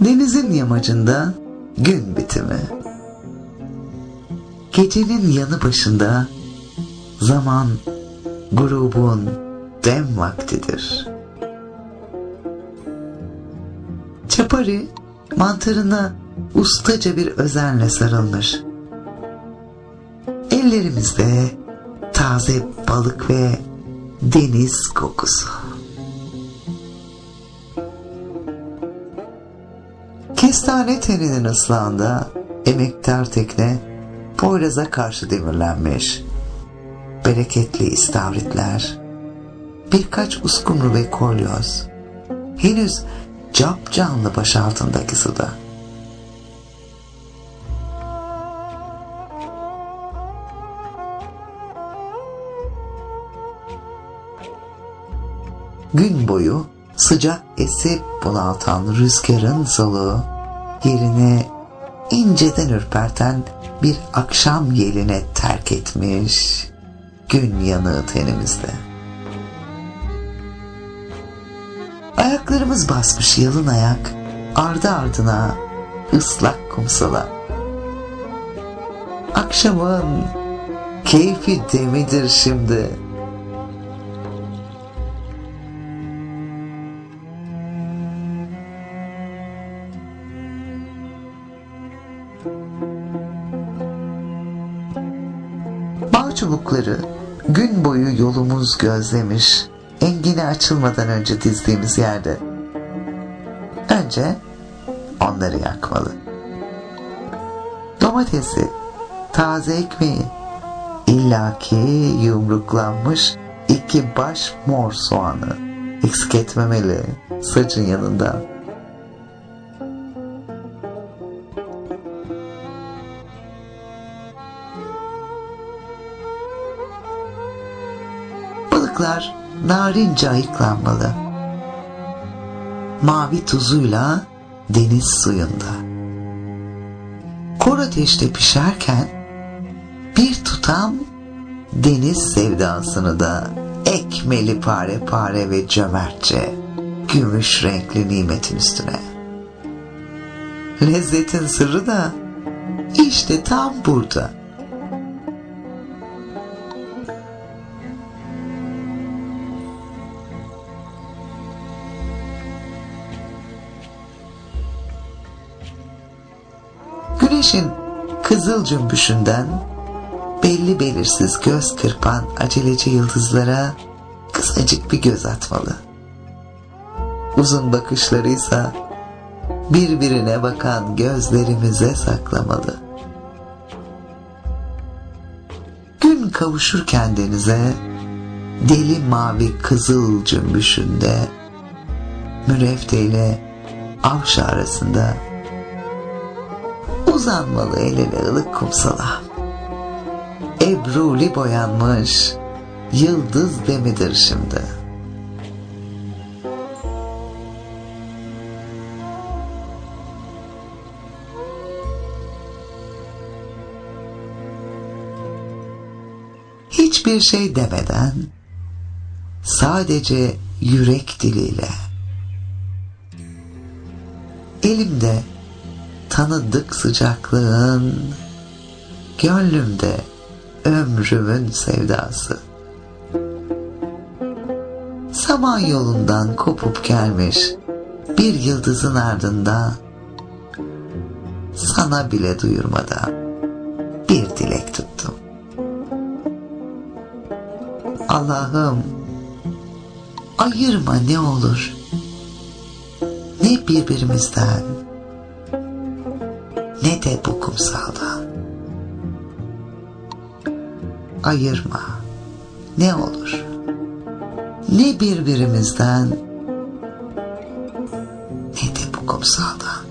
Denizin yamacında gün bitimi. Gecenin yanı başında zaman grubun dem vaktidir. Çapari mantarına ustaca bir özenle sarılmış. Ellerimizde taze balık ve deniz kokusu. Kestane teninin ıslahında emektar tekne Poyraz'a karşı demirlenmiş. Bereketli istavritler, birkaç uskumru ve kolyoz, henüz cap canlı baş altındaki suda. Gün boyu sıcak esip bunaltan rüzgarın soluğu yerine inceden ürperten bir akşam yeline terk etmiş gün yanığı tenimizde. Ayaklarımız basmış yalın ayak ardı ardına ıslak kumsala. Akşamın keyfi demidir şimdi. Bağ çubukları gün boyu yolumuz gözlemiş, engine açılmadan önce dizdiğimiz yerde. Önce onları yakmalı. Domatesi, taze ekmeği, illaki yumruklanmış iki baş mor soğanı eksik etmemeli saçın yanında. Balıklar narince ayıklanmalı. Mavi tuzuyla deniz suyunda. Kor ateşte pişerken bir tutam deniz sevdasını da ekmeli pare pare ve cömertçe gümüş renkli nimetin üstüne. Lezzetin sırrı da işte tam burada. Güneşin kızıl cümbüşünden belli belirsiz göz kırpan aceleci yıldızlara kısacık bir göz atmalı. Uzun bakışlarıysa birbirine bakan gözlerimize saklamalı. Gün kavuşurken denize deli mavi kızıl cümbüşünde mürefte ile avşa arasında uzanmalı el ılık kumsala. Ebruli boyanmış yıldız demidir şimdi. Hiçbir şey demeden sadece yürek diliyle elimde tanıdık sıcaklığın gönlümde ömrümün sevdası. Saman yolundan kopup gelmiş bir yıldızın ardında sana bile duyurmadan bir dilek tuttum. Allah'ım ayırma ne olur ne birbirimizden ne de bu kumsaldan. Ayırma ne olur ne birbirimizden ne de bu kumsaldan.